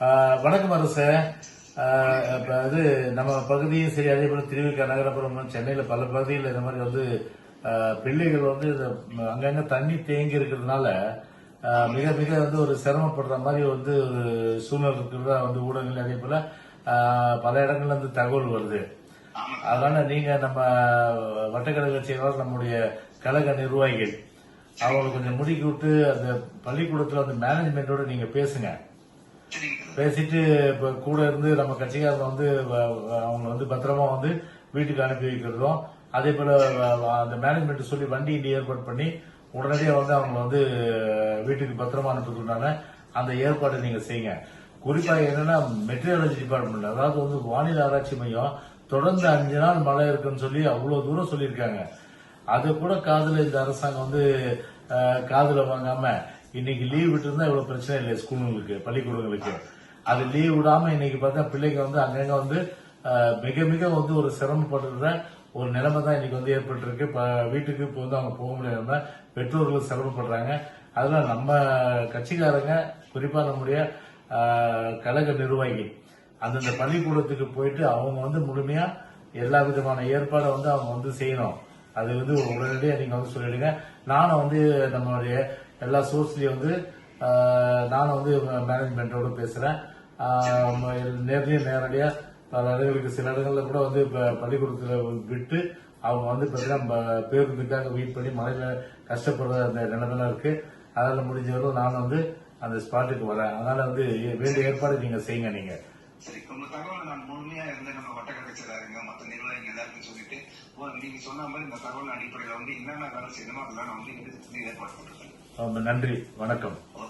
வணக்கம் அரசு. ஆஹ் இது நம்ம பகுதியும் சரி அதே போல திருவிக்கா நகரப்புறம் சென்னையில பல பகுதியில் இந்த மாதிரி வந்து பிள்ளைகள் வந்து இந்த அங்கங்க தண்ணி தேங்கி இருக்கிறதுனால மிக மிக வந்து ஒரு சிரமப்படுற மாதிரி வந்து ஒரு சூழ்நிலை இருக்கிறதா வந்து ஊடகங்கள் அதே போல பல இடங்கள்ல இருந்து தகவல் வருது. அதனால நீங்க நம்ம வட்டக்கழக செயலாளர் நம்முடைய கழக நிர்வாகிகள் அவங்களை கொஞ்சம் முடிக்கி விட்டு அந்த பள்ளிக்கூடத்துல அந்த மேனேஜ்மெண்டோட நீங்க பேசுங்க. பேசிட்டு இப்போ கூட இருந்து நம்ம கட்சிக்காரங்க வந்து வ- அவங்க வந்து பத்திரமா வந்து வீட்டுக்கு அனுப்பி வைக்கிறதும் அதே போல அந்த மேனேஜ்மெண்ட் சொல்லி வண்டி இண்டி ஏற்பாடு பண்ணி உடனடியாக வந்து அவங்க வந்து வீட்டுக்கு பத்திரமா அனுப்புறதுனால அந்த ஏற்பாடு நீங்க செய்யுங்க. குறிப்பாக என்னன்னா மெட்ரியாலஜி டிபார்ட்மெண்ட் அதாவது வந்து வானிலை ஆராய்ச்சி மையம் தொடர்ந்து அஞ்சு நாள் மழை இருக்குன்னு சொல்லி அவ்வளோ தூரம் சொல்லியிருக்காங்க. அது கூட காதுல இந்த அரசாங்கம் வந்து காதில் வாங்காம இன்னைக்கு லீவ் விட்டுருந்தா இவ்வளவு பிரச்சனை இல்லை ஸ்கூலுங்களுக்கு பள்ளிக்கூடங்களுக்கு. அது லீவ் விடாம இன்னைக்கு பார்த்தா பிள்ளைங்க வந்து அங்கங்க வந்து மிக மிக வந்து ஒரு சிரமப்படுற ஒரு நிலைமை தான் இன்னைக்கு வந்து ஏற்பட்டிருக்கு. இப்போ வீட்டுக்கு இப்போ வந்து அவங்க போக முடியாம பெற்றோர்கள் சிரமப்படுறாங்க. அதில் நம்ம கட்சிக்காரங்க குறிப்பா நம்முடைய கழக நிர்வாகி அந்தந்த பள்ளிக்கூடத்துக்கு போயிட்டு அவங்க வந்து முழுமையா எல்லா விதமான ஏற்பாடை வந்து அவங்க வந்து செய்யணும். அது வந்து உடனடியாக நீங்க வந்து சொல்லிடுங்க. நானும் வந்து நம்மளுடைய எல்லா சோர்ஸ்லயும் வந்து நானும் வந்து மேனேஜ்மெண்ட்டோட பேசுறேன். ஆஹ், நேரடியாக நேரடியா பல இடங்களுக்கு சில இடங்கள்ல கூட வந்து இப்ப பள்ளிக்கூடத்துல விட்டு அவங்க வந்து பார்த்தீங்கன்னா பேருந்துக்காக வெயிட் பண்ணி மழையில கஷ்டப்படுற அந்த நிலைமைலாம் இருக்கு. அதனால முடிஞ்ச வரைக்கும் நான் வந்து அந்த ஸ்பாட்டுக்கு வரேன். அதனால வந்து வேண்டிய ஏற்பாடு நீங்க செய்யுங்க நீங்க. சரி உங்க தகவலை நான் முழுமையா இருந்து நம்ம வட்டக்கடை செயலாளருங்க மத்த நிர்வாகிகள் எல்லாருக்கும் சொல்லிட்டு நீங்க சொன்ன மாதிரி இந்த தகவல் அடிப்படையில வந்து என்னென்ன வேலை செய்யணுமோ அதெல்லாம் நான் வந்து எடுத்து ஏற்பாடு பண்றேன். ரொம்ப நன்றி. வணக்கம். ஓகே